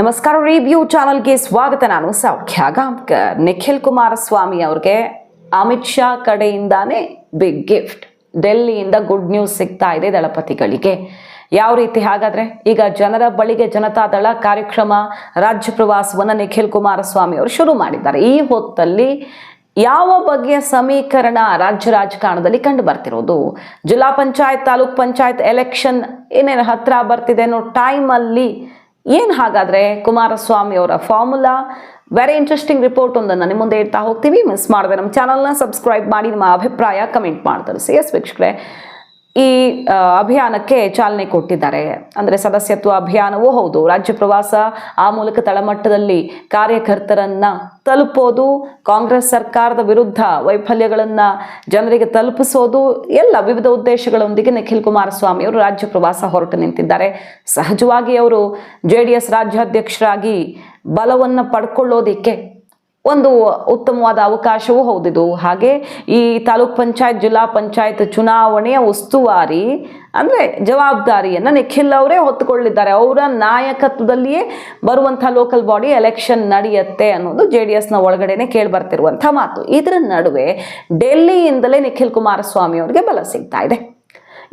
ನಮಸ್ಕಾರ ರಿವ್ಯೂ ಚಾನಲ್ಗೆ ಸ್ವಾಗತ. ನಾನು ಸೌಖ್ಯ ಗಾಂವ್ಕರ್ ನಿಖಿಲ್ ಕುಮಾರಸ್ವಾಮಿ ಅವ್ರಿಗೆ ಅಮಿತ್ ಶಾ ಕಡೆಯಿಂದಾನೇ ಬಿಗ್ ಗಿಫ್ಟ್ ಡೆಲ್ಲಿಯಿಂದ ಗುಡ್ ನ್ಯೂಸ್ ಸಿಗ್ತಾ ಇದೆ ದಳಪತಿಗಳಿಗೆ. ಯಾವ ರೀತಿ ಹಾಗಾದ್ರೆ? ಈಗ ಜನರ ಬಳಿಗೆ ಜನತಾ ದಳ ಕಾರ್ಯಕ್ರಮ, ರಾಜ್ಯ ಪ್ರವಾಸವನ್ನು ನಿಖಿಲ್ ಕುಮಾರಸ್ವಾಮಿ ಅವರು ಶುರು ಮಾಡಿದ್ದಾರೆ. ಈ ಹೊತ್ತಲ್ಲಿ ಯಾವ ಬಗೆಯ ಸಮೀಕರಣ ರಾಜ್ಯ ರಾಜಕಾರಣದಲ್ಲಿ ಕಂಡು ಬರ್ತಿರೋದು? ಜಿಲ್ಲಾ ಪಂಚಾಯತ್, ತಾಲೂಕ್ ಪಂಚಾಯತ್ ಎಲೆಕ್ಷನ್ ಏನೇನು ಹತ್ರ ಬರ್ತಿದೆ ಅನ್ನೋ ಟೈಮಲ್ಲಿ ಏನು ಹಾಗಾದ್ರೆ ಕುಮಾರಸ್ವಾಮಿ ಅವರ ಫಾರ್ಮುಲಾ ವೆರಿ ಇಂಟ್ರೆಸ್ಟಿಂಗ್ ರಿಪೋರ್ಟ್ ಒಂದನ್ನು ನಿಮ್ಮ ಮುಂದೆ ಇಡ್ತಾ ಹೋಗ್ತೀವಿ. ಮಿಸ್ ಮಾಡಿದೆ ನಮ್ಮ ಚಾನಲ್ನ ಸಬ್ಸ್ಕ್ರೈಬ್ ಮಾಡಿ, ನಿಮ್ಮ ಅಭಿಪ್ರಾಯ ಕಮೆಂಟ್ ಮಾಡ್ತಾರೆ. ಸಿ ಎಸ್ ವೀಕ್ಷಕರೇ ಈ ಅಭಿಯಾನಕ್ಕೆ ಚಾಲನೆ ಕೊಟ್ಟಿದ್ದಾರೆ. ಅಂದರೆ ಸದಸ್ಯತ್ವ ಅಭಿಯಾನವೂ ಹೌದು. ರಾಜ್ಯ ಪ್ರವಾಸ ಆ ಮೂಲಕ ತಳಮಟ್ಟದಲ್ಲಿ ಕಾರ್ಯಕರ್ತರನ್ನ ತಲುಪೋದು, ಕಾಂಗ್ರೆಸ್ ಸರ್ಕಾರದ ವಿರುದ್ಧ ವೈಫಲ್ಯಗಳನ್ನು ಜನರಿಗೆ ತಲುಪಿಸೋದು, ಎಲ್ಲ ವಿವಿಧ ಉದ್ದೇಶಗಳೊಂದಿಗೆ ನಿಖಿಲ್ ಕುಮಾರಸ್ವಾಮಿ ಅವರು ರಾಜ್ಯ ಪ್ರವಾಸ ಹೊರಟು ನಿಂತಿದ್ದಾರೆ. ಸಹಜವಾಗಿ ಅವರು ಜೆ ಡಿ ಎಸ್ ರಾಜ್ಯಾಧ್ಯಕ್ಷರಾಗಿ ಬಲವನ್ನು ಪಡ್ಕೊಳ್ಳೋದಿಕ್ಕೆ ಒಂದು ಉತ್ತಮವಾದ ಅವಕಾಶವೂ ಹೌದಿದು. ಹಾಗೆ ಈ ತಾಲೂಕ್ ಪಂಚಾಯತ್, ಜಿಲ್ಲಾ ಪಂಚಾಯತ್ ಚುನಾವಣೆಯ ಉಸ್ತುವಾರಿ ಅಂದರೆ ಜವಾಬ್ದಾರಿಯನ್ನು ನಿಖಿಲ್ ಅವರೇ ಹೊತ್ತುಕೊಳ್ಳಿದ್ದಾರೆ. ಅವರ ನಾಯಕತ್ವದಲ್ಲಿಯೇ ಬರುವಂಥ ಲೋಕಲ್ ಬಾಡಿ ಎಲೆಕ್ಷನ್ ನಡೆಯುತ್ತೆ ಅನ್ನೋದು ಜೆ ಡಿ ಎಸ್ನ ಒಳಗಡೆನೆ ಕೇಳಿ ಬರ್ತಿರುವಂಥ ಮಾತು. ಇದರ ನಡುವೆ ಡೆಲ್ಲಿಯಿಂದಲೇ ನಿಖಿಲ್ ಕುಮಾರಸ್ವಾಮಿ ಅವರಿಗೆ ಬಲ ಸಿಗ್ತಾ ಇದೆ.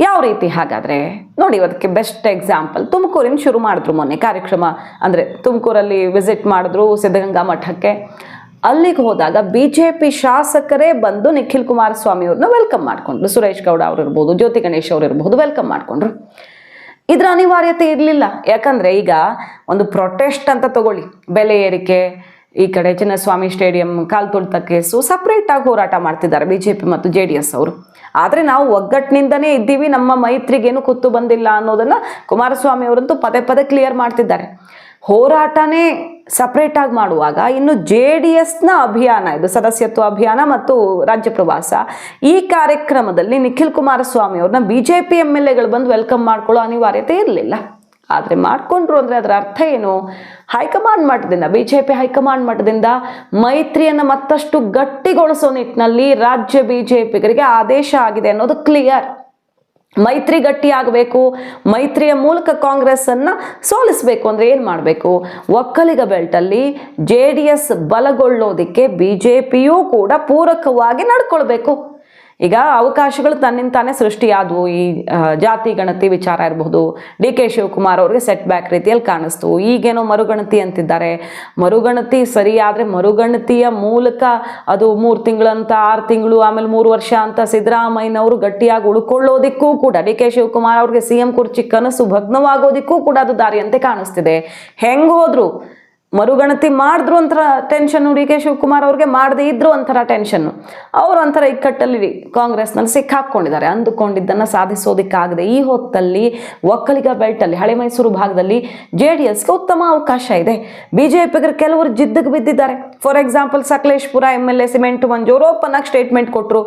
ಯಾವ ರೀತಿ ಹಾಗಾದರೆ? ನೋಡಿ ಅದಕ್ಕೆ ಬೆಸ್ಟ್ ಎಕ್ಸಾಂಪಲ್ ತುಮಕೂರಿನ ಶುರು ಮಾಡಿದ್ರು ಮೊನ್ನೆ ಕಾರ್ಯಕ್ರಮ. ಅಂದರೆ ತುಮಕೂರಲ್ಲಿ ವಿಸಿಟ್ ಮಾಡಿದ್ರು ಸಿದ್ಧಗಂಗಾ ಮಠಕ್ಕೆ. ಅಲ್ಲಿಗೆ ಹೋದಾಗ ಬಿ ಜೆ ಪಿ ಶಾಸಕರೇ ಬಂದು ನಿಖಿಲ್ ಕುಮಾರಸ್ವಾಮಿ ಅವ್ರನ್ನ ವೆಲ್ಕಮ್ ಮಾಡಿಕೊಂಡ್ರು. ಸುರೇಶ್ ಗೌಡ ಅವ್ರು ಇರ್ಬೋದು, ಜ್ಯೋತಿ ಗಣೇಶ್ ಅವ್ರು ಇರ್ಬೋದು ವೆಲ್ಕಮ್ ಮಾಡಿಕೊಂಡ್ರು. ಇದರ ಅನಿವಾರ್ಯತೆ ಇರಲಿಲ್ಲ. ಯಾಕಂದರೆ ಈಗ ಒಂದು ಪ್ರೊಟೆಸ್ಟ್ ಅಂತ ತಗೊಳ್ಳಿ. ಬೆಲೆ ಏರಿಕೆ, ಈ ಕಡೆ ಚಿನ್ನಸ್ವಾಮಿ ಸ್ಟೇಡಿಯಂ ಕಾಲ್ ತುಳಿತ ಕೇಸು ಸಪ್ರೇಟಾಗಿ ಹೋರಾಟ ಮಾಡ್ತಿದ್ದಾರೆ ಬಿ ಜೆ ಪಿ ಮತ್ತು ಜೆ ಡಿ ಎಸ್ ಅವರು. ಆದರೆ ನಾವು ಒಗ್ಗಟ್ಟಿನಿಂದನೇ ಇದ್ದೀವಿ, ನಮ್ಮ ಮೈತ್ರಿಗೇನು ಕುತ್ತು ಬಂದಿಲ್ಲ ಅನ್ನೋದನ್ನು ಕುಮಾರಸ್ವಾಮಿ ಅವರಂತೂ ಪದೇ ಪದೇ ಕ್ಲಿಯರ್ ಮಾಡ್ತಿದ್ದಾರೆ. ಹೋರಾಟನೇ ಸಪ್ರೇಟಾಗಿ ಮಾಡುವಾಗ ಇನ್ನು ಜೆ ಡಿ ಎಸ್ನ ಅಭಿಯಾನ, ಇದು ಸದಸ್ಯತ್ವ ಅಭಿಯಾನ ಮತ್ತು ರಾಜ್ಯ ಪ್ರವಾಸ, ಈ ಕಾರ್ಯಕ್ರಮದಲ್ಲಿ ನಿಖಿಲ್ ಕುಮಾರಸ್ವಾಮಿ ಅವ್ರನ್ನ ಬಿ ಜೆ ಪಿ ಎಲ್ ಎಗಳು ಬಂದು ವೆಲ್ಕಮ್ ಮಾಡ್ಕೊಳ್ಳೋ ಅನಿವಾರ್ಯತೆ ಇರಲಿಲ್ಲ. ಆದರೆ ಮಾಡಿಕೊಂಡ್ರು ಅಂದರೆ ಅದರ ಅರ್ಥ ಏನು? ಹೈಕಮಾಂಡ್ ಮಟ್ಟದಿಂದ ಬಿ ಜೆ ಪಿ ಹೈಕಮಾಂಡ್ ಮಟ್ಟದಿಂದ ಮೈತ್ರಿಯನ್ನು ಮತ್ತಷ್ಟು ಗಟ್ಟಿಗೊಳಿಸೋ ನಿಟ್ಟಿನಲ್ಲಿ ರಾಜ್ಯ ಬಿ ಜೆ ಪಿಗರಿಗೆ ಆದೇಶ ಆಗಿದೆ ಅನ್ನೋದು ಕ್ಲಿಯರ್ ಮೈತ್ರಿ ಗಟ್ಟಿಯಾಗಬೇಕು ಮೈತ್ರಿಯ ಮೂಲಕ ಕಾಂಗ್ರೆಸ್ಸನ್ನು ಸೋಲಿಸಬೇಕು ಅಂದರೆ ಏನು ಮಾಡಬೇಕು? ಒಕ್ಕಲಿಗ ಬೆಲ್ಟಲ್ಲಿ ಜೆ ಡಿ ಎಸ್ ಬಲಗೊಳ್ಳೋದಕ್ಕೆ ಬಿ ಜೆ ಪಿಯೂ ಕೂಡ ಪೂರಕವಾಗಿ ನಡ್ಕೊಳ್ಬೇಕು. ಈಗ ಅವಕಾಶಗಳು ತನ್ನಿಂದ ತಾನೇ ಸೃಷ್ಟಿಯಾದವು. ಈ ಜಾತಿ, ಗಣತಿ ವಿಚಾರ ಇರಬಹುದು, ಡಿ ಕೆ ಶಿವಕುಮಾರ್ ಅವ್ರಿಗೆ ಸೆಟ್ ಬ್ಯಾಕ್ ರೀತಿಯಲ್ಲಿ ಕಾಣಿಸ್ತು. ಈಗೇನೋ ಮರುಗಣತಿ ಅಂತಿದ್ದಾರೆ. ಮರುಗಣತಿ ಸರಿಯಾದರೆ ಮರುಗಣತಿಯ ಮೂಲಕ ಅದು ಮೂರು ತಿಂಗಳಂತ, ಆರು ತಿಂಗಳು, ಆಮೇಲೆ ಮೂರು ವರ್ಷ ಅಂತ ಸಿದ್ದರಾಮಯ್ಯನವರು ಗಟ್ಟಿಯಾಗಿ ಉಳ್ಕೊಳ್ಳೋದಿಕ್ಕೂ ಕೂಡ, ಡಿ ಕೆ ಶಿವಕುಮಾರ್ ಅವ್ರಿಗೆ ಸಿ ಎಂ ಕುರ್ಚಿ ಕನಸು ಭಗ್ನವಾಗೋದಿಕ್ಕೂ ಕೂಡ ಅದು ದಾರಿಯಂತೆ ಕಾಣಿಸ್ತಿದೆ. ಹೆಂಗೆ ಹೋದ್ರು? ಮರುಗಣತಿ ಮಾಡಿದ್ರು ಒಂಥರ ಟೆನ್ಷನ್ನು ಡಿ ಕೆ ಶಿವಕುಮಾರ್ ಅವ್ರಿಗೆ ಮಾಡದೇ ಇದ್ರು ಒಂಥರ ಟೆನ್ಷನ್ನು ಅವರು ಒಂಥರ ಇಕ್ಕಟ್ಟಲ್ಲಿ ಕಾಂಗ್ರೆಸ್ನಲ್ಲಿ ಸಿಕ್ಕಾಕೊಂಡಿದ್ದಾರೆ. ಅಂದುಕೊಂಡಿದ್ದನ್ನು ಸಾಧಿಸೋದಕ್ಕಾಗದೆ ಈ ಹೊತ್ತಲ್ಲಿ ಒಕ್ಕಲಿಗ ಬೆಲ್ಟಲ್ಲಿ ಹಳೆ ಮೈಸೂರು ಭಾಗದಲ್ಲಿ ಜೆ ಡಿ ಎಸ್ಗೆ ಉತ್ತಮ ಅವಕಾಶ ಇದೆ. ಬಿ ಜೆ ಪಿಗರು ಕೆಲವರು ಜಿದ್ದಿಗೆ ಬಿದ್ದಿದ್ದಾರೆ. For example Sakleshpur M L A cement ಮಂಜೂರು ಓಪನ್ ಸ್ಟೇಟ್ಮೆಂಟ್ ಕೊಟ್ಟರು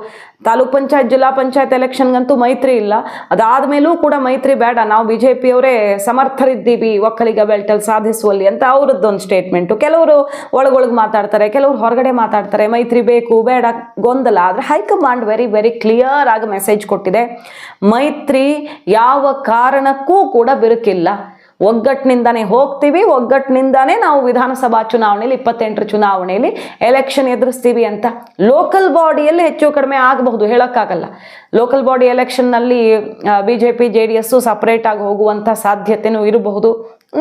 ತಾಲೂಕ್ ಪಂಚಾಯತ್, ಜಿಲ್ಲಾ ಪಂಚಾಯತ್ ಎಲೆಕ್ಷನ್ಗಂತೂ ಮೈತ್ರಿ ಇಲ್ಲ. ಅದಾದಮೇಲೂ ಕೂಡ ಮೈತ್ರಿ ಬೇಡ. ನಾವು ಬಿ ಜೆ ಪಿಯವರೇ ಸಮರ್ಥರಿದ್ದೀವಿ ಒಕ್ಕಲಿಗ ಬೆಲ್ಟಲ್ಲಿ ಸಾಧಿಸುವಲ್ಲಿ ಅಂತ ಅವರದ್ದೊಂದು ಸ್ಟೇಟ್ಮೆಂಟು ಕೆಲವರು ಒಳಗೊಳಗೆ ಮಾತಾಡ್ತಾರೆ, ಕೆಲವರು ಹೊರಗಡೆ ಮಾತಾಡ್ತಾರೆ, ಮೈತ್ರಿ ಬೇಕು, ಬೇಡ, ಗೊಂದಲ. ಆದರೆ high command very very clear ಆಗಿ ಮೆಸೇಜ್ ಕೊಟ್ಟಿದೆ. ಮೈತ್ರಿ ಯಾವ ಕಾರಣಕ್ಕೂ ಕೂಡ ಬಿರುಕಿಲ್ಲ. ಒಗ್ಗಟ್ಟಿನಿಂದಾನೇ ಹೋಗ್ತೀವಿ, ಒಗ್ಗಟ್ಟಿನಿಂದಾನೇ ನಾವು ವಿಧಾನಸಭಾ ಚುನಾವಣೆಯಲ್ಲಿ, ಇಪ್ಪತ್ತೆಂಟರ ಚುನಾವಣೆಯಲ್ಲಿ ಎಲೆಕ್ಷನ್ ಎದುರಿಸ್ತೀವಿ ಅಂತ. ಲೋಕಲ್ ಬಾಡಿಯಲ್ಲಿ ಹೆಚ್ಚು ಕಡಿಮೆ ಆಗಬಹುದು, ಹೇಳೋಕ್ಕಾಗಲ್ಲ. Local body ಎಲೆಕ್ಷನ್ನಲ್ಲಿ B J P J D S ಸಪ್ರೇಟಾಗಿ ಹೋಗುವಂಥ ಸಾಧ್ಯತೆನೂ ಇರಬಹುದು.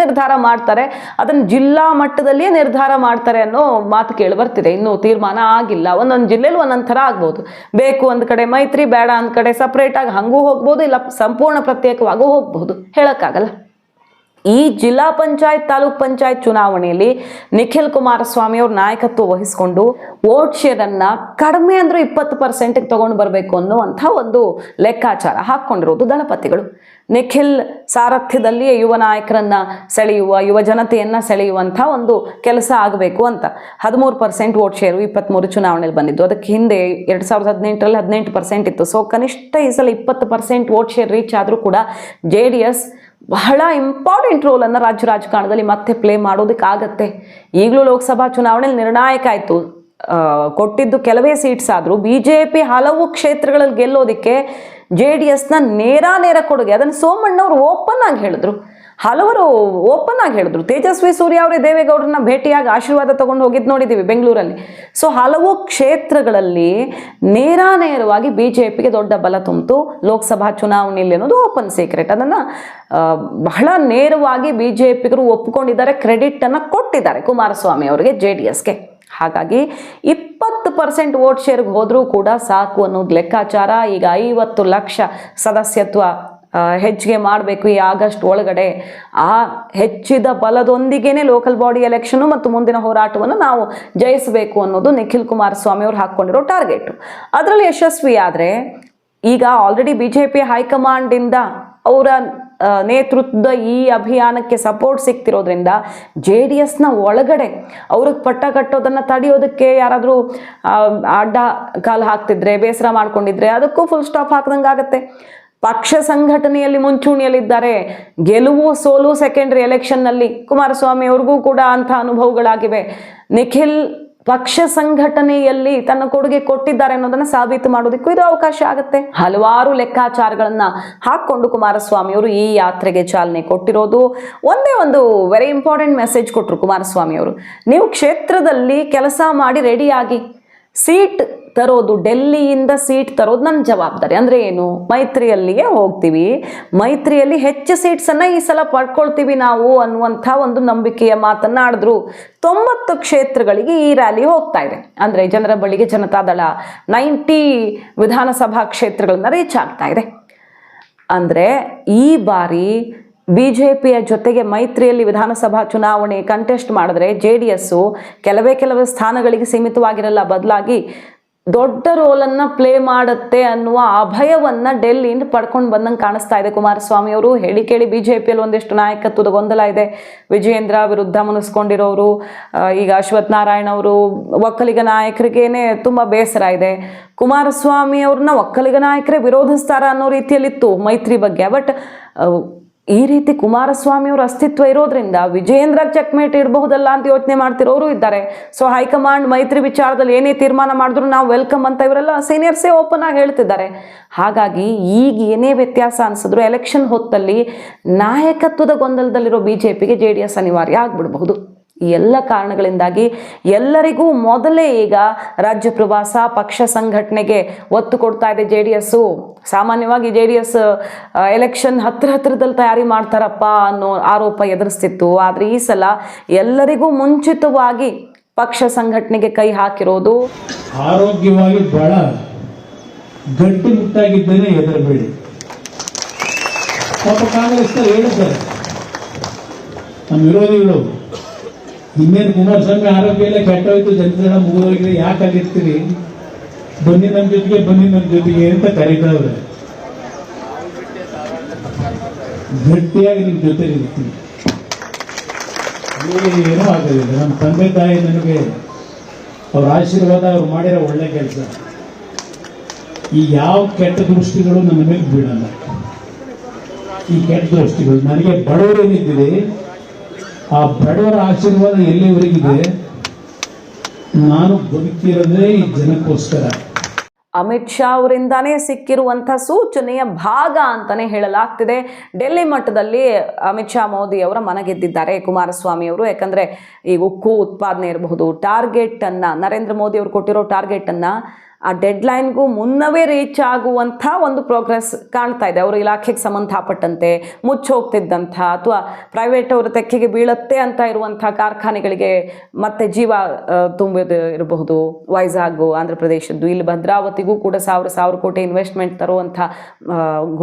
ನಿರ್ಧಾರ ಮಾಡ್ತಾರೆ, ಅದನ್ನು ಜಿಲ್ಲಾ ಮಟ್ಟದಲ್ಲಿಯೇ ನಿರ್ಧಾರ ಮಾಡ್ತಾರೆ ಅನ್ನೋ ಮಾತು ಕೇಳಿ ಬರ್ತಿದೆ. ಇನ್ನೂ ತೀರ್ಮಾನ ಆಗಿಲ್ಲ. ಒಂದೊಂದು ಜಿಲ್ಲೆಯಲ್ಲಿ ಒಂದೊಂದು ಥರ ಆಗ್ಬೋದು. ಬೇಕು ಒಂದು ಕಡೆ ಮೈತ್ರಿ, ಬೇಡ ಅಂದ ಕಡೆ ಸಪ್ರೇಟಾಗಿ ಹಂಗೂ ಹೋಗ್ಬೋದು, ಇಲ್ಲ ಸಂಪೂರ್ಣ ಪ್ರತ್ಯೇಕವಾಗೂ ಹೋಗ್ಬೋದು. ಹೇಳೋಕ್ಕಾಗಲ್ಲ. ಈ ಜಿಲ್ಲಾ ಪಂಚಾಯತ್, ತಾಲೂಕ್ ಪಂಚಾಯತ್ ಚುನಾವಣೆಯಲ್ಲಿ ನಿಖಿಲ್ ಕುಮಾರಸ್ವಾಮಿ ಅವ್ರ ನಾಯಕತ್ವ ವಹಿಸಿಕೊಂಡು ವೋಟ್ ಶೇರನ್ನು ಕಡಿಮೆ ಅಂದರೂ ಇಪ್ಪತ್ತು ಪರ್ಸೆಂಟಿಗೆ ತೊಗೊಂಡು ಬರಬೇಕು ಅನ್ನುವಂಥ ಒಂದು ಲೆಕ್ಕಾಚಾರ ಹಾಕ್ಕೊಂಡಿರೋದು ದಳಪತಿಗಳು. ನಿಖಿಲ್ ಸಾರಥ್ಯದಲ್ಲಿಯೇ ಯುವ ನಾಯಕರನ್ನು ಸೆಳೆಯುವ, ಯುವ ಜನತೆಯನ್ನು ಸೆಳೆಯುವಂಥ ಒಂದು ಕೆಲಸ ಆಗಬೇಕು ಅಂತ. ಹದಿಮೂರು ಪರ್ಸೆಂಟ್ ವೋಟ್ ಶೇರು ಇಪ್ಪತ್ತ್ಮೂರು ಚುನಾವಣೆಯಲ್ಲಿ ಬಂದಿದ್ದು. ಅದಕ್ಕೆ ಹಿಂದೆ ಎರಡು ಸಾವಿರದ ಹದಿನೆಂಟರಲ್ಲಿ ಹದಿನೆಂಟು ಪರ್ಸೆಂಟ್ ಇತ್ತು. ಸೊ ಕನಿಷ್ಠ ಈ ಸಲ ಇಪ್ಪತ್ತು ಪರ್ಸೆಂಟ್ ವೋಟ್ ಶೇರ್ ರೀಚ್ ಆದರೂ ಕೂಡ ಜೆ ಡಿ ಎಸ್ ಬಹಳ ಇಂಪಾರ್ಟೆಂಟ್ ರೋಲನ್ನು ರಾಜ್ಯ ರಾಜಕಾರಣದಲ್ಲಿ ಮತ್ತೆ ಪ್ಲೇ ಮಾಡೋದಕ್ಕಾಗತ್ತೆ. ಈಗಲೂ ಲೋಕಸಭಾ ಚುನಾವಣೆಯಲ್ಲಿ ನಿರ್ಣಾಯಕ ಆಯಿತು. ಕೊಟ್ಟಿದ್ದು ಕೆಲವೇ ಸೀಟ್ಸ್ ಆದರೂ, ಬಿ ಹಲವು ಕ್ಷೇತ್ರಗಳಲ್ಲಿ ಗೆಲ್ಲೋದಕ್ಕೆ ಜೆ ಡಿ ಎಸ್ನ ನೇರ ನೇರ ಕೊಡುಗೆ, ಅದನ್ನು ಸೋಮಣ್ಣವರು ಓಪನ್ ಆಗಿ ಹೇಳಿದ್ರು. ಹಲವರು ಓಪನ್ ಆಗಿ ಹೇಳಿದ್ರು. ತೇಜಸ್ವಿ ಸೂರ್ಯ ಅವರೇ ದೇವೇಗೌಡರನ್ನ ಭೇಟಿಯಾಗಿ ಆಶೀರ್ವಾದ ತಗೊಂಡು ಹೋಗಿದ್ದು ನೋಡಿದ್ದೀವಿ ಬೆಂಗಳೂರಲ್ಲಿ. ಸೊ ಹಲವು ಕ್ಷೇತ್ರಗಳಲ್ಲಿ ನೇರಾನೇರವಾಗಿ ಬಿ ಜೆ ಪಿಗೆ ದೊಡ್ಡ ಬಲ ತುಂಬಿತು. ಲೋಕಸಭಾ ಚುನಾವಣೆಯಲ್ಲಿ ಅನ್ನೋದು ಓಪನ್ ಸೀಕ್ರೆಟ್ ಅದನ್ನು ಬಹಳ ನೇರವಾಗಿ ಬಿ ಜೆ ಪಿಗರು ಒಪ್ಪಿಕೊಂಡಿದ್ದಾರೆ ಕ್ರೆಡಿಟನ್ನು ಕೊಟ್ಟಿದ್ದಾರೆ ಕುಮಾರಸ್ವಾಮಿ ಅವರಿಗೆ ಜೆ ಡಿ ಎಸ್ಗೆ. ಹಾಗಾಗಿ ಇಪ್ಪತ್ತು ಪರ್ಸೆಂಟ್ ವೋಟ್ ಶೇರ್ಗೆ ಹೋದರೂ ಕೂಡ ಸಾಕು ಅನ್ನೋದು ಲೆಕ್ಕಾಚಾರ. ಈಗ ಐವತ್ತು ಲಕ್ಷ ಸದಸ್ಯತ್ವ ಹೆಚ್ಚಿಗೆ ಮಾಡಬೇಕು ಈ ಆಗಸ್ಟ್ ಒಳಗಡೆ. ಆ ಹೆಚ್ಚಿದ ಬಲದೊಂದಿಗೇನೆ ಲೋಕಲ್ ಬಾಡಿ ಎಲೆಕ್ಷನು ಮತ್ತು ಮುಂದಿನ ಹೋರಾಟವನ್ನು ನಾವು ಜಯಿಸಬೇಕು ಅನ್ನೋದು ನಿಖಿಲ್ ಕುಮಾರಸ್ವಾಮಿ ಅವರು ಹಾಕ್ಕೊಂಡಿರೋ ಟಾರ್ಗೆಟ್. ಅದರಲ್ಲಿ ಯಶಸ್ವಿ ಆದರೆ ಈಗ ಆಲ್ರೆಡಿ ಬಿ ಜೆ ಪಿ ಹೈಕಮಾಂಡಿಂದ ಅವರ ನೇತೃತ್ವದ ಈ ಅಭಿಯಾನಕ್ಕೆ ಸಪೋರ್ಟ್ ಸಿಗ್ತಿರೋದ್ರಿಂದ ಜೆ ಡಿ ಎಸ್ನ ಒಳಗಡೆ ಅವ್ರಿಗೆ ಪಟ್ಟ ಕಟ್ಟೋದನ್ನು ತಡೆಯೋದಕ್ಕೆ ಯಾರಾದರೂ ಅಡ್ಡ ಕಾಲು ಹಾಕ್ತಿದ್ರೆ, ಬೇಸರ ಮಾಡ್ಕೊಂಡಿದ್ರೆ ಅದಕ್ಕೂ ಫುಲ್ ಸ್ಟಾಪ್ ಹಾಕ್ದಂಗೆ ಆಗುತ್ತೆ ಪಕ್ಷ ಸಂಘಟನೆಯಲ್ಲಿ ಮುಂಚೂಣಿಯಲ್ಲಿದ್ದಾರೆ. ಗೆಲುವು ಸೋಲು ಸೆಕೆಂಡ್ರಿ ಎಲೆಕ್ಷನ್ನಲ್ಲಿ ಕುಮಾರಸ್ವಾಮಿ ಅವ್ರಿಗೂ ಕೂಡ ಅಂಥ ಅನುಭವಗಳಾಗಿವೆ. ನಿಖಿಲ್ ಪಕ್ಷ ಸಂಘಟನೆಯಲ್ಲಿ ತನ್ನ ಕೊಡುಗೆ ಕೊಟ್ಟಿದ್ದಾರೆ ಅನ್ನೋದನ್ನ ಸಾಬೀತು ಮಾಡೋದಕ್ಕೂ ಇದು ಅವಕಾಶ ಆಗುತ್ತೆ. ಹಲವಾರು ಲೆಕ್ಕಾಚಾರಗಳನ್ನ ಹಾಕೊಂಡು ಕುಮಾರಸ್ವಾಮಿ ಅವರು ಈ ಯಾತ್ರೆಗೆ ಚಾಲನೆ ಕೊಟ್ಟಿರೋದು. ಒಂದೇ ಒಂದು ವೆರಿ ಇಂಪಾರ್ಟೆಂಟ್ ಮೆಸೇಜ್ ಕೊಟ್ಟರು ಕುಮಾರಸ್ವಾಮಿ ಅವರು. ನೀವು ಕ್ಷೇತ್ರದಲ್ಲಿ ಕೆಲಸ ಮಾಡಿ ರೆಡಿಯಾಗಿ ಸೀಟ್ ತರೋದು, ಡೆಲ್ಲಿಯಿಂದ ಸೀಟ್ ತರೋದು ನನ್ನ ಜವಾಬ್ದಾರಿ. ಅಂದರೆ ಏನು? ಮೈತ್ರಿಯಲ್ಲಿಯೇ ಹೋಗ್ತೀವಿ. ಮೈತ್ರಿಯಲ್ಲಿ ಹೆಚ್ಚು ಸೀಟ್ಸನ್ನು ಈ ಸಲ ಪಡ್ಕೊಳ್ತೀವಿ ನಾವು ಅನ್ನುವಂಥ ಒಂದು ನಂಬಿಕೆಯ ಮಾತನ್ನು ಆಡಿದ್ರು. ತೊಂಬತ್ತು ಕ್ಷೇತ್ರಗಳಿಗೆ ಈ ರ್ಯಾಲಿ ಹೋಗ್ತಾ ಇದೆ. ಅಂದರೆ ಜನರ ಬಳಿಗೆ ಜನತಾದಳ ನೈಂಟಿ ವಿಧಾನಸಭಾ ಕ್ಷೇತ್ರಗಳನ್ನ ರೀಚ್ ಆಗ್ತಾ ಇದೆ. ಅಂದರೆ ಈ ಬಾರಿ ಬಿ ಜೆ ಪಿಯ ಜೊತೆಗೆ ಮೈತ್ರಿಯಲ್ಲಿ ವಿಧಾನಸಭಾ ಚುನಾವಣೆ ಕಂಟೆಸ್ಟ್ ಮಾಡಿದ್ರೆ ಜೆ ಡಿ ಎಸ್ಸು ಕೆಲವೇ ಕೆಲವೇ ಸ್ಥಾನಗಳಿಗೆ ಸೀಮಿತವಾಗಿರಲ್ಲ, ಬದಲಾಗಿ ದೊಡ್ಡ ರೋಲನ್ನು ಪ್ಲೇ ಮಾಡುತ್ತೆ ಅನ್ನುವ ಅಭಯವನ್ನು ಡೆಲ್ಲಿಯಿಂದ ಪಡ್ಕೊಂಡು ಬಂದಂಗೆ ಕಾಣಿಸ್ತಾ ಇದೆ. ಕುಮಾರಸ್ವಾಮಿ ಅವರು ಹೇಳಿ ಕೇಳಿ ಬಿ ಜೆ ಪಿಯಲ್ಲಿ ಒಂದಿಷ್ಟು ನಾಯಕತ್ವದ ಗೊಂದಲ ಇದೆ. ವಿಜಯೇಂದ್ರ ವಿರುದ್ಧ ಮುನಿಸ್ಕೊಂಡಿರೋರು ಈಗ ಅಶ್ವಥ್ ನಾರಾಯಣ ಅವರು ಒಕ್ಕಲಿಗ ನಾಯಕರಿಗೇನೆ ತುಂಬ ಬೇಸರ ಇದೆ. ಕುಮಾರಸ್ವಾಮಿ ಅವ್ರನ್ನ ಒಕ್ಕಲಿಗ ನಾಯಕರೇ ವಿರೋಧಿಸ್ತಾರ ಅನ್ನೋ ರೀತಿಯಲ್ಲಿತ್ತು ಮೈತ್ರಿ ಬಗ್ಗೆ. ಬಟ್ ಈ ರೀತಿ ಕುಮಾರಸ್ವಾಮಿ ಅವರ ಅಸ್ತಿತ್ವ ಇರೋದ್ರಿಂದ ವಿಜಯೇಂದ್ರ ಚೆಕ್ಮೇಟ್ ಇಡಬಹುದಲ್ಲ ಅಂತ ಯೋಚನೆ ಮಾಡ್ತಿರೋರು ಇದ್ದಾರೆ. ಸೊ ಹೈಕಮಾಂಡ್ ಮೈತ್ರಿ ವಿಚಾರದಲ್ಲಿ ಏನೇ ತೀರ್ಮಾನ ಮಾಡಿದ್ರು ನಾವು ವೆಲ್ಕಮ್ ಅಂತ ಇವರೆಲ್ಲ ಸೀನಿಯರ್ಸೇ ಓಪನ್ ಆಗಿ ಹೇಳ್ತಿದ್ದಾರೆ. ಹಾಗಾಗಿ ಈಗ ಏನೇ ವ್ಯತ್ಯಾಸ ಅನಿಸಿದ್ರು ಎಲೆಕ್ಷನ್ ಹೊತ್ತಲ್ಲಿ ನಾಯಕತ್ವದ ಗೊಂದಲದಲ್ಲಿರೋ B J J D S ಅನಿವಾರ್ಯ ಆಗ್ಬಿಡಬಹುದು. ಈ ಎಲ್ಲ ಕಾರಣಗಳಿಂದಾಗಿ ಎಲ್ಲರಿಗೂ ಮೊದಲೇ ಈಗ ರಾಜ್ಯ ಪ್ರವಾಸ ಪಕ್ಷ ಸಂಘಟನೆಗೆ ಒತ್ತು ಕೊಡ್ತಾ ಇದೆ ಜೆ ಸಾಮಾನ್ಯವಾಗಿ ಜೆ ಡಿ ಎಸ್ ಎಲೆಕ್ಷನ್ ಹತ್ರ ಹತ್ರದಲ್ಲಿ ತಯಾರಿ ಮಾಡ್ತಾರಪ್ಪ ಅನ್ನೋ ಆರೋಪ ಎದುರಿಸ್ತಿತ್ತು. ಆದರೆ ಈ ಸಲ ಎಲ್ಲರಿಗೂ ಮುಂಚಿತವಾಗಿ ಪಕ್ಷ ಸಂಘಟನೆಗೆ ಕೈ ಹಾಕಿರೋದು ಆರೋಗ್ಯವಾಗಿ ಬಹಳ ಗಟ್ಟಿ ಮುಟ್ಟಾಗಿದ್ದೇನೆ ಹೆದರಬೇಡಿ. ಕಾಂಗ್ರೆಸ್ನವ್ರು ಹೇಳಿದ್ದಾರೆ. ನಮ್ಮ ವಿರೋಧಿಗಳು ಇನ್ನೇನು ಕುಮಾರಸ್ವಾಮಿ ಆರೋಗ್ಯ ಎಲ್ಲ ಕೆಟ್ಟೋಯ್ತು ಜನತೆಲ್ಲ ಮುಗಿದೋಗಿದೆ ಯಾಕೆ ಅಲ್ಲಿರ್ತೀರಿ? ಬನ್ನಿ ನಮ್ಮ ಜೊತೆಗೆ, ಬನ್ನಿ ನಮ್ಮ ಜೊತೆಗೆ ಅಂತ ಕರೀತಾವ್ರೆ. ಗಟ್ಟಿಯಾಗಿ ನಿಮ್ಮ ಜೊತೆ ಇರ್ತೀನಿ. ಏನೂ ಆಗೋದಿಲ್ಲ. ನಮ್ಮ ತಂದೆ ತಾಯಿ ನನಗೆ ಅವ್ರ ಆಶೀರ್ವಾದ ಅವ್ರು ಮಾಡಿರೋ ಒಳ್ಳೆ ಕೆಲಸ. ಈ ಯಾವ ಕೆಟ್ಟ ದೃಷ್ಟಿಗಳು ನನ್ನ ಮೇಲೆ ಬೀಳಲ್ಲ. ಈ ಕೆಟ್ಟ ದೃಷ್ಟಿಗಳು. ನನಗೆ ಬಡವರೇನಿದ್ದೀರಿ? ಆ ಬಡವರ ಆಶೀರ್ವಾದ ಎಲ್ಲಿವರೆಗಿದೆ? ನಾನು ಬದುಕಿರೋದೇ ಈ ಜನಕ್ಕೋಸ್ಕರ. ಅಮಿತ್ ಶಾ ಅವರಿಂದಾನೇ ಸಿಕ್ಕಿರುವಂಥ ಸೂಚನೆಯ ಭಾಗ ಅಂತಾನೆ ಹೇಳಲಾಗ್ತಿದೆ. ಡೆಲ್ಲಿ ಮಟ್ಟದಲ್ಲಿ ಅಮಿತ್ ಶಾ ಮೋದಿ ಅವರ ಮನಗೆದ್ದಿದ್ದಾರೆ ಕುಮಾರಸ್ವಾಮಿ ಅವರು. ಯಾಕಂದ್ರೆ ಈ ಉಕ್ಕು ಉತ್ಪಾದನೆ ಇರಬಹುದು. ಟಾರ್ಗೆಟ್ ಅನ್ನ ನರೇಂದ್ರ ಮೋದಿ ಅವರು ಕೊಟ್ಟಿರೋ ಟಾರ್ಗೆಟ್ ಅನ್ನ ಆ ಡೆಡ್ಲೈನ್ಗೂ ಮುನ್ನವೇ ರೀಚ್ ಆಗುವಂಥ ಒಂದು ಪ್ರೋಗ್ರೆಸ್ ಕಾಣ್ತಾ ಇದೆ. ಅವರು ಇಲಾಖೆಗೆ ಸಂಬಂಧಪಟ್ಟಂತೆ ಮುಚ್ಚೋಗ್ತಿದ್ದಂಥ ಅಥವಾ ಪ್ರೈವೇಟ್ ಅವರ ತೆಕ್ಕೆಗೆ ಬೀಳತ್ತೆ ಅಂತ ಇರುವಂಥ ಕಾರ್ಖಾನೆಗಳಿಗೆ ಮತ್ತೆ ಜೀವ ತುಂಬಿದ ಇರಬಹುದು. ವೈಜಾಗು, ಆಂಧ್ರ ಪ್ರದೇಶದ್ದು. ಇಲ್ಲಿ ಭದ್ರಾವತಿಗೂ ಕೂಡ ಸಾವಿರ ಸಾವಿರ ಕೋಟಿ ಇನ್ವೆಸ್ಟ್ಮೆಂಟ್ ತರುವಂಥ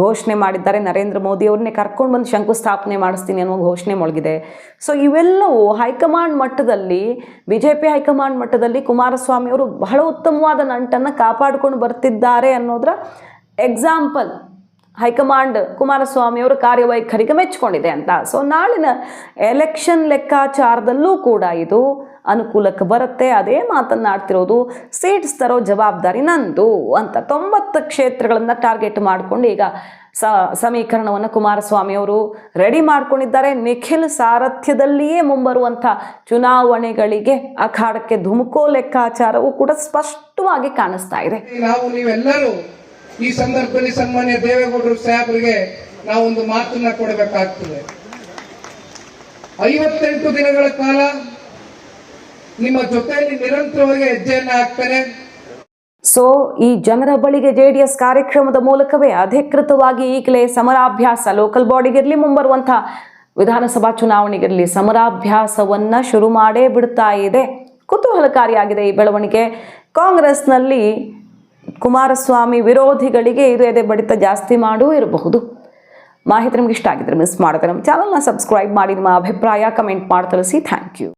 ಘೋಷಣೆ ಮಾಡಿದ್ದಾರೆ. ನರೇಂದ್ರ ಮೋದಿ ಅವ್ರನ್ನೇ ಕರ್ಕೊಂಡು ಬಂದು ಶಂಕುಸ್ಥಾಪನೆ ಮಾಡಿಸ್ತೀನಿ ಅನ್ನೋ ಘೋಷಣೆ ಮೊಳಗಿದೆ. ಸೊ ಇವೆಲ್ಲವೂ ಹೈಕಮಾಂಡ್ ಮಟ್ಟದಲ್ಲಿ B J P high command ಮಟ್ಟದಲ್ಲಿ ಕುಮಾರಸ್ವಾಮಿ ಅವರು ಬಹಳ ಉತ್ತಮವಾದ ನಂಟನ್ನು ಕಾಪಾಡಿಕೊಂಡು ಬರ್ತಿದ್ದಾರೆ ಅನ್ನೋದ್ರ ಎಕ್ಸಾಂಪಲ್ ಹೈಕಮಾಂಡ್ ಕುಮಾರಸ್ವಾಮಿ ಅವರ ಕಾರ್ಯವೈಖರಿಗೆ ಮೆಚ್ಚಿಕೊಂಡಿದೆ ಅಂತ. ಸೊ ನಾಳಿನ ಎಲೆಕ್ಷನ್ ಲೆಕ್ಕಾಚಾರದಲ್ಲೂ ಕೂಡ ಇದು ಅನುಕೂಲಕ್ಕೆ ಬರುತ್ತೆ. ಅದೇ ಮಾತನ್ನಾಡ್ತಿರೋದು, ಸೀಟ್ಸ್ ತರೋ ಜವಾಬ್ದಾರಿ ನಂದು ಅಂತ ತೊಂಬತ್ತು ಕ್ಷೇತ್ರಗಳನ್ನು ಟಾರ್ಗೆಟ್ ಮಾಡಿಕೊಂಡು ಈಗ ಸ, ಸಮೀಕರಣವನ್ನು ಕುಮಾರಸ್ವಾಮಿ ಅವರು ರೆಡಿ ಮಾಡ್ಕೊಂಡಿದ್ದಾರೆ. ನಿಖಿಲ್ ಸಾರಥ್ಯದಲ್ಲಿಯೇ ಮುಂಬರುವಂಥ ಚುನಾವಣೆಗಳಿಗೆ ಅಖಾಡಕ್ಕೆ ಧುಮುಕೋ ಲೆಕ್ಕಾಚಾರವು ಕೂಡ ಸ್ಪಷ್ಟವಾಗಿ ಕಾಣಿಸ್ತಾ ಇದೆ. ನಾವು ನೀವೆಲ್ಲರೂ ಈ ಸಂದರ್ಭದಲ್ಲಿ ಸನ್ಮಾನ್ಯ ದೇವೇಗೌಡರು ಸಾಹೇಬರಿಗೆ ನಾವು ಒಂದು ಮಾತನ್ನ ಕೊಡಬೇಕಾಗ್ತದೆ. ಐವತ್ತೆಂಟು ದಿನಗಳ ಕಾಲ ನಿಮ್ಮ ಜೊತೆಯಲ್ಲಿ ನಿರಂತರವಾಗಿ ಹೆಜ್ಜೆಯನ್ನ ಹಾಕ್ತಾರೆ. ಸೊ ಈ ಜನರ ಬಳಿಗೆ ಜೆ ಡಿ ಎಸ್ ಕಾರ್ಯಕ್ರಮದ ಮೂಲಕವೇ ಅಧಿಕೃತವಾಗಿ ಈಗಲೇ ಸಮರಾಭ್ಯಾಸ ಲೋಕಲ್ ಬಾಡಿಗಿರಲಿ ಮುಂಬರುವಂಥ ವಿಧಾನಸಭಾ ಚುನಾವಣೆಗಿರಲಿ ಸಮರಾಭ್ಯಾಸವನ್ನ ಶುರು ಮಾಡೇ ಬಿಡ್ತಾ ಇದೆ. ಕುತೂಹಲಕಾರಿಯಾಗಿದೆ ಈ ಬೆಳವಣಿಗೆ. ಕಾಂಗ್ರೆಸ್ನಲ್ಲಿ ಕುಮಾರಸ್ವಾಮಿ ವಿರೋಧಿಗಳಿಗೆ ಇದು ಎದೆ ಬಡಿತ ಜಾಸ್ತಿ ಮಾಡೂ ಇರಬಹುದು. ಮಾಹಿತಿ ನಿಮ್ಗೆ ಇಷ್ಟ ಆಗಿದ್ರೆ ಮಿಸ್ ಮಾಡಿದ್ರೆ ನಮ್ಮ ಚಾನಲ್ನ ಸಬ್ಸ್ಕ್ರೈಬ್ ಮಾಡಿ, ನಿಮ್ಮ ಅಭಿಪ್ರಾಯ ಕಮೆಂಟ್ ಮಾಡಿ ತಿಳಿಸಿ. Thank you